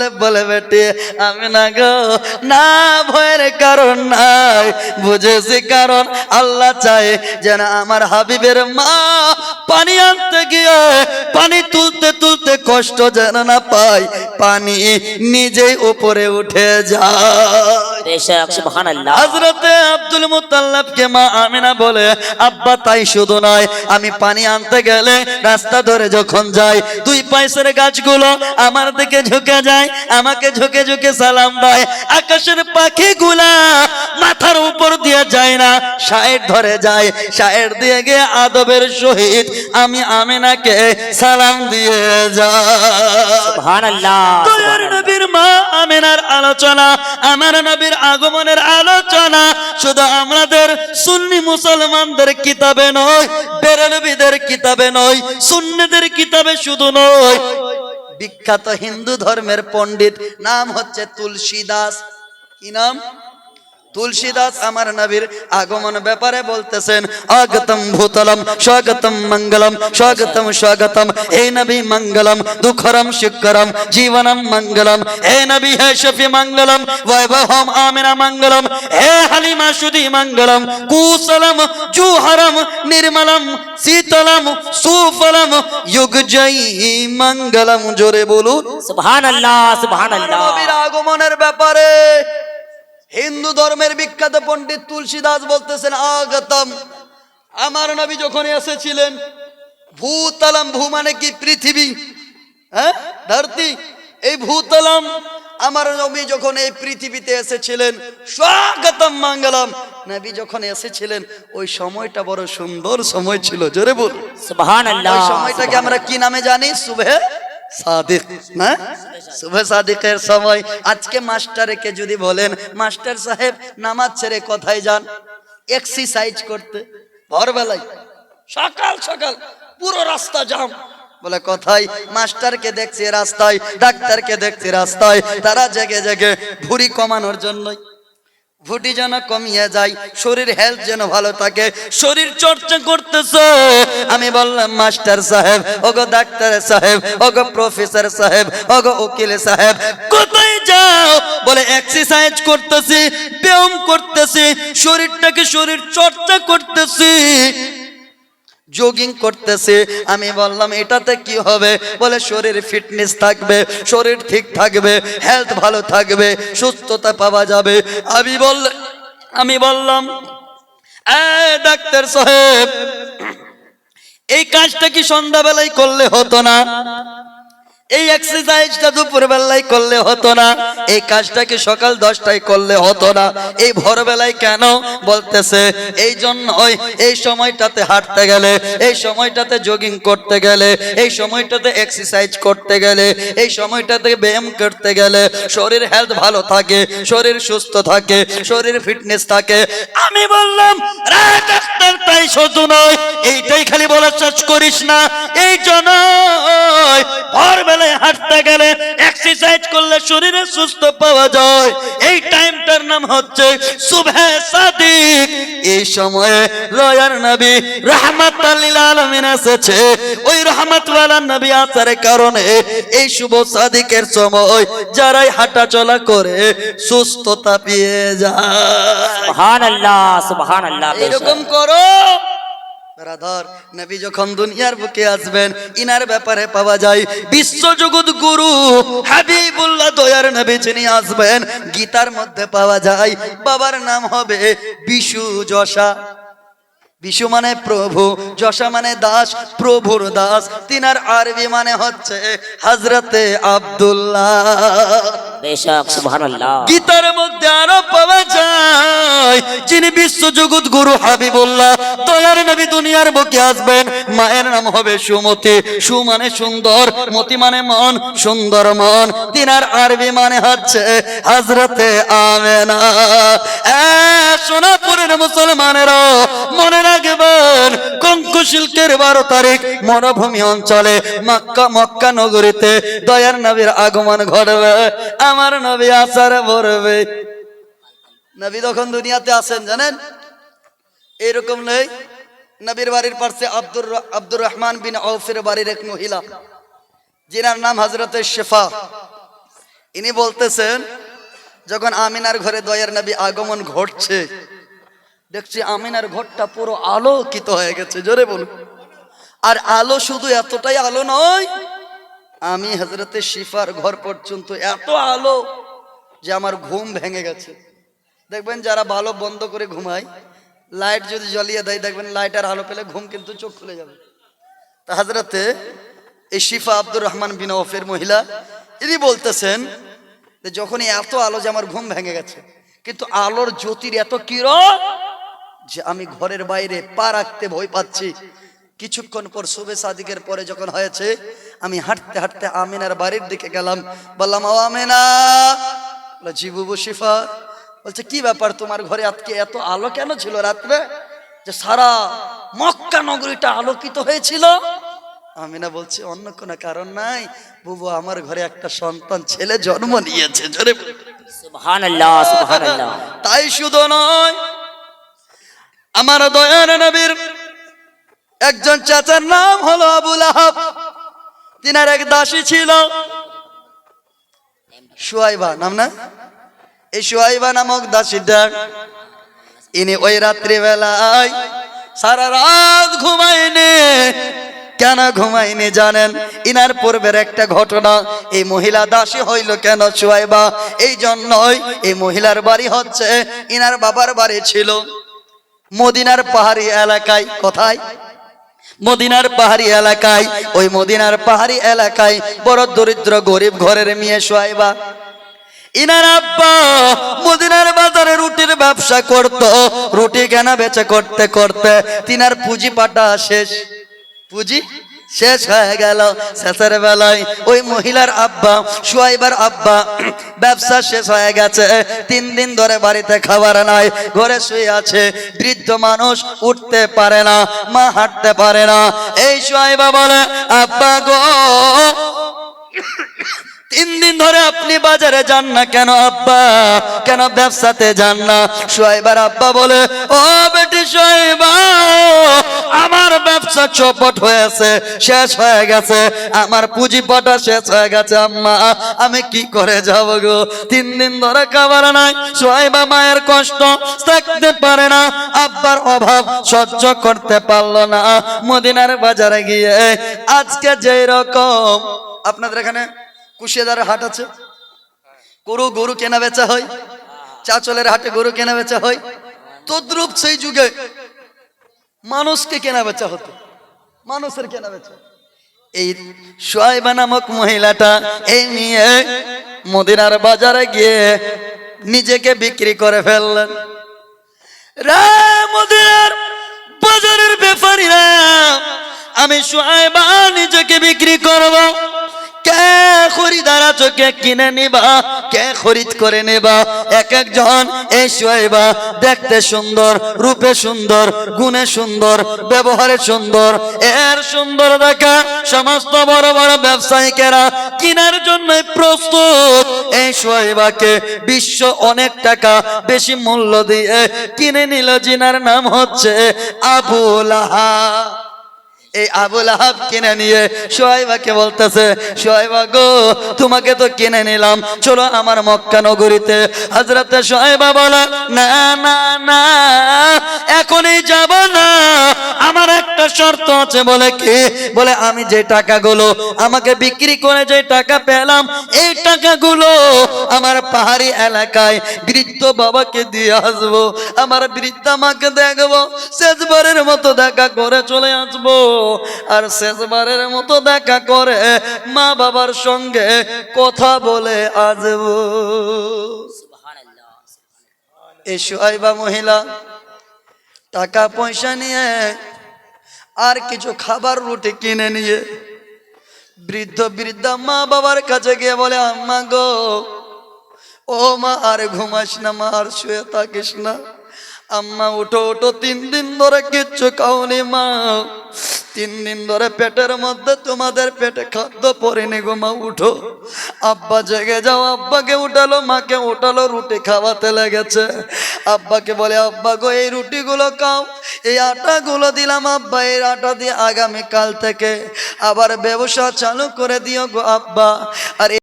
বললে বলে বেটে, আমি না গো, না ভয়ের কারণ নাই। বুঝেছি কারণ আল্লাহ চায় যেন আমার হাবিবের মা পানি আনতে গিয়ে পানি তুলতে তুলতে কষ্ট যেন না পাই পানি নিজেই উপরে উঠে যায়। হজরতে আব্দুল মুতাল্লাবকে মা আমিনা বলে আব্বা তাই শুধু নয় আমি পানি আনতে গেলে রাস্তা ধরে যখন যাই দুই পয়সার গাছগুলো আমার দিকে ঝুঁকে যায় আমাকে ঝুঁকে ঝুঁকে সালাম দেয়। আকাশের পাখিগুলা মাথার উপর দিয়ে যায় না সাইড ধরে যায় সাইড দিয়ে গিয়ে আদবের সহিত আমি আমিনাকে সালাম দিয়ে নবীর মা আমেনার আলোচনা আমার নবীর আগমনের আলোচনা শুধু আমাদের সুন্নি মুসলমানদের কিতাবে নয় বেরলবিদের কিতাবে নয় সুন্নিদের কিতাবে শুধু নয়। বিখ্যাত হিন্দু ধর্মের পণ্ডিত নাম হচ্ছে তুলসী দাস কি নাম? তুলসীদাস আমার নবীর আগমন ব্যাপারে বলতেছেন আগতম ভূতলম স্বাগতম মঙ্গলম স্বাগতম স্বাগতম হে নবী মঙ্গলম দুঃখরম শিক্ষরম জীবনম মঙ্গলম হে নবী হে শফি মঙ্গলম বৈভবম আমিনা মঙ্গলম হে হালিমা সুধি মঙ্গলম কুশলম জুহরম নির্মলম শীতলম সুফলম যুগ জয়ী মঙ্গলম জোরে বলুন। সুবহানাল্লাহ সুবহানাল্লাহ। নবীর আগমনের ব্যাপারে হিন্দু ধর্মের বিখ্যাত পণ্ডিত তুলসীদাস বলতেছেন আগতম। আমার নবী যখন এসেছিলেন ভূতলম ভূ মানে কি? পৃথিবী। হ্যাঁ? ধরতি? এই ভূতলম আমার নবী যখন এই পৃথিবীতে এসেছিলেন স্বাগতম মঙ্গলম। নবী যখন এসেছিলেন ওই সময়টা বড় সুন্দর সময় ছিল জোরে বল সুবহানাল্লাহ। সময়টাকে আমরা কি নামে জানি? শুভে সাদিক, না? শুভে সাদিকের সময়। আজকে মাস্টারকে যদি বলেন, মাস্টার সাহেব, নামাজ ছেড়ে কোথায় যান? এক্সারসাইজ করতে, ভোরবেলায়। সকাল সকাল, পুরো রাস্তা জাম। বলে, কোথায়? মাস্টারকে দেখছি রাস্তায়, ডাক্তারকে দেখছি রাস্তায়। তারা জেগে জেগে ভুড়ি কমানোর জন্যই। ভুটি যেন কমিয়ে যায়, শরীর হেলথ যেন ভালো থাকে, শরীর চর্চা করতেছ। আমি বললাম মাস্টার সাহেব, ওগো ডাক্তার সাহেব, ওগো প্রফেসর সাহেব, ওগো উকিল সাহেব, কোথায় যাও? বলে এক্সারসাইজ করতেছি, ব্যায়াম করতেছি, শরীরটাকে শরীর চর্চা করতেছি। জগিং করতেছে। আমি বললাম, এটাতে কি হবে? বলে, শরীর ফিটনেস থাকবে, শরীর ঠিক থাকবে হেলথ ভালো থাকবে, সুস্থতা পাওয়া যাবে। আমি বল আমি বললাম ডাক্তার সাহেব, এই কাজটা কি সন্ধ্যাবেলায় করলে হতো না? এই এক্সারসাইজটা দুপুর বেলায় করলে হতো না, এই কাজটা কি সকাল দশটায় করলে হতো না, এই ভোরবেলায় কেন? বলতেছে, এই জন্য ওই এই সময়টাতে হাঁটতে গেলে, এই সময়টাতে জগিং করতে গেলে, এই সময়টাতে এক্সারসাইজ করতে গেলে, এই সময়টাতে ব্যায়াম করতে গেলে, শরীর হেলথ ভালো থাকে, শরীর সুস্থ থাকে, শরীর ফিটনেস থাকে। আমি বললাম "রে ডাক্তার তাই শুধু নয়, এইটাই খালি বলে চাষ করিস না, এই জন্য হাঁটতে গেলে এক্সারসাইজ করলে শরীরে সুস্থ পাওয়া যায়। এই টাইমটার নাম হচ্ছে সুবহে সাদিক। এই সময়ে রয়ার নবী রহমত আলমিন এসেছে। ওই রহমত নবী আসার কারণে এই শুভ সাদিকের সময় যারাই হাঁটা চলা করে সুস্থতা পেয়ে যায়। সুবহানাল্লাহ সুবহানাল্লাহ এরকম করো। ব্রাদার নবী যখন দুনিয়ার বুকে আসবেন ইনার ব্যাপারে পাওয়া যায় গুরু হাবিবুল্লাহ দয়ার নবী যিনি আসবেন গীতার মধ্যে পাওয়া যায় বাবার নাম হবে বিশু যশা। বিশু মানে প্রভু যশা মানে দাস প্রভুর দাস তিনার আরবি মানে হচ্ছে হজরতে আব্দুল্লাহ। গীতার মধ্যে আরও পাওয়া যায় যিনি বিশ্ব জগৎ গুরু হাবিবুল্লাহ, দয়ার নবী দুনিয়ার বুকে আসবেন। মায়ের নাম হবে সুমতি। সু মানে সুন্দর মতি মানে মন সুন্দর মন। আরবি মানে হচ্ছে হজরতে আমেনা। সোনাপুরের মুসলমানেরা, মনে রাখবেন বারো তারিখ মরুভূমি অঞ্চলে, মক্কা মক্কা নগরীতে দয়ার নবীর আগমন ঘটবে। আমার নবী আসার ভরবে নবী তখন দুনিয়াতে আছেন, জানেন? এরকম নেই। নবীর বাড়ির পাশে আব্দুর আব্দুর রহমান বিন আউফের বাড়ির এক মহিলা, যিনার নাম হজরত শেফা। ইনি বলতেছেন, যখন আমিনার ঘরে দয়ার নবী আগমন ঘটছে, দেখছি আমিনার ঘরটা পুরো আলোকিত হয়ে গেছে, জোরে বলুন। আর আলো শুধু এতটাই আলো নয়, আমি হজরতে শিফার ঘর পর্যন্ত এত আলো যে আমার ঘুম ভেঙে গেছে। দেখবেন যারা ভালো বন্ধ করে ঘুমায়, লাইট যদি জ্বলিয়ে দেয়, দেখবেন লাইটার আলো পেলে ঘুম কিন্তু চোখ খুলে যাবে। তা হাজরাতে এই শিফা আব্দুর রহমান বিন ওফের মহিলা, ইনি বলতেছেন যে যখনই এত আলো যে আমার ঘুম ভেঙে গেছে, কিন্তু আলোর জ্যোতির এত কিরণ যে আমি ঘরের বাইরে পা রাখতে ভয় পাচ্ছি। কিছুক্ষণ পর শুভে সাদিকের পরে যখন হয়েছে, আমি হাঁটতে হাঁটতে আমিনার বাড়ির দিকে গেলাম। বললাম, ও আমিনা! জি বুবু শিফা বলছে কি ব্যাপার তোমার ঘরে আজকে এত আলো কেন ছিল রাত্রে? যে সারা মক্কা নগরীটা আলোকিত হয়েছিল। আমিনা বলছে অন্য কোনো কারণ নাই। বুবু আমার ঘরে একটা সন্তান ছেলে জন্ম নিয়েছে। জোরে তাই শুধু নয় আমার দয়ার নবীর একজন চাচার নাম হলো আবুল আহাব। তিনার এক দাসী ছিল। সুয়াইবা নাম না? এই সুয়াইবা নামক দাসীটা ইনি ওই রাত্রিবেলায় সারা রাত ঘুমায়নি। কেন ঘুমাইনি জানেন? ইনার পূর্বের একটা ঘটনা, এই মহিলা দাসী হইল কেন চুয়াইবা এই জন্যই এই মহিলার বাড়ি হচ্ছে, ইনার বাবার বাড়ি ছিল মদিনার পাহাড়ি এলাকায়। কোথায়? মদিনার পাহাড়ি এলাকায়। ওই মদিনার পাহাড়ি এলাকায় বড় দরিদ্র গরিব ঘরের মেয়ে সোয়াইবা ইনার আব্বা মদিনার বাজারে রুটির ব্যবসা করত, রুটি কেনা বেচা করতে করতে তিনার পুঁজি পাটা শেষ। পুঁজি শেষ হয়ে গেল। শেষের বেলায় ওই মহিলার আব্বা, সুয়াইবার আব্বা, ব্যবসা শেষ হয়ে গেছে। তিন দিন ধরে বাড়িতে খাবার নাই, ঘরে শুয়ে আছে। বৃদ্ধ মানুষ উঠতে পারে না, মা হাঁটতে পারে না। এই সুয়াইবা বলে, আব্বা গো তিন দিন ধরে আপনি বাজারে যান না কেন আব্বা? কেন ব্যবসাতে যান না? সোয়াইবার আব্বা বলে, ও বেটি সোয়াইবা আমার ব্যবসা চপট হয়েছে, শেষ হয়ে গেছে, আমার পুঁজিপাটা শেষ হয়ে গেছে, আম্মা, আমি কি করে যাব গো? তিন দিন ধরে খাবার নাই সোয়াইবা মায়ের কষ্ট থাকতে পারে না, আব্বার অভাব সহ্য করতে পারল না। মদিনার বাজারে গিয়ে আজকে যেই রকম, আপনাদের এখানে কুশিয়াদার হাট আছে। গরু গরু কেনা বেচা হয়। চাচলের হাটে গরু কেনা বেচা হয়। তদ্রুপ সেই যুগে মানুষকে কেনা বেচা হতো। মানুষের কেনা বেচা। এই সোয়াইবা নামক মহিলাটা এই নিয়ে মদিনার বাজারে গিয়ে নিজেকে বিক্রি করে ফেললেন। মদিনার বাজারের ব্যাপারীরা, আমি সোয়াইবা নিজেকে বিক্রি করব। খরিদার আছো কিনে নিবা? কে খরিদ করে নেবা? এক একজন দেখতে সুন্দর, রূপে সুন্দর, গুণে সুন্দর, ব্যবহারে সুন্দর। এর সুন্দর দেখা সমস্ত বড় বড় ব্যবসায়িকেরা কেনার জন্য প্রস্তুত। এই সোয়াইবাকে বিশ্ব অনেক টাকা বেশি মূল্য দিয়ে কিনে নিল জিনার নাম হচ্ছে আবুল এই আবুল আহাব কিনে নিয়ে সোয়াইবাকে বলতেছে সোয়াইবা গো, তোমাকে তো কিনে নিলাম। চলো আমার মক্কা নগরীতে। হাজরাতে সোয়াইবা বলে, না না না, এখনই যাব না। আমার একটা শর্ত আছে। বলে কি? বলে, আমি যে টাকাগুলো আমাকে বিক্রি করে যে টাকা পেলাম, এই টাকাগুলো আমার পাহাড়ি এলাকায় বৃদ্ধ বাবাকে দিয়ে আসব। আমার বৃদ্ধা মাকে দেখব। শেষবারের মতো দেখা করে চলে আসব। আর শেষবারের মতো দেখা করে মা বাবার সঙ্গে কথা বলে আসব এই সুয়াইবা মহিলা, টাকা পয়সা নিয়ে আর কিছু খাবার রুটি কিনে নিয়ে বৃদ্ধ বৃদ্ধা মা বাবার কাছে গিয়ে বলে, আম্মা গো, ও মা, আর ঘুমাস না মা, আর শুয়ে থাকিস না। আম্মা, উঠো উঠো, তিন দিন ধরে কিচ্ছু খাওনি মা। তিন দিন ধরে পেটের মধ্যে তোমাদের পেটে খাদ্য পড়েনি গো মা, উঠো। আব্বা জেগে যাও, আব্বাকে উঠালো, মাকে উঠালো, রুটি খাওয়াতে লেগেছে। আব্বাকে বলে, আব্বা গো, এই রুটিগুলো খাও, এই আটাগুলো দিলাম আব্বা, এই আটা দিয়ে আগামীকাল থেকে আবার ব্যবসা চালু করে দিও গো আব্বা। আর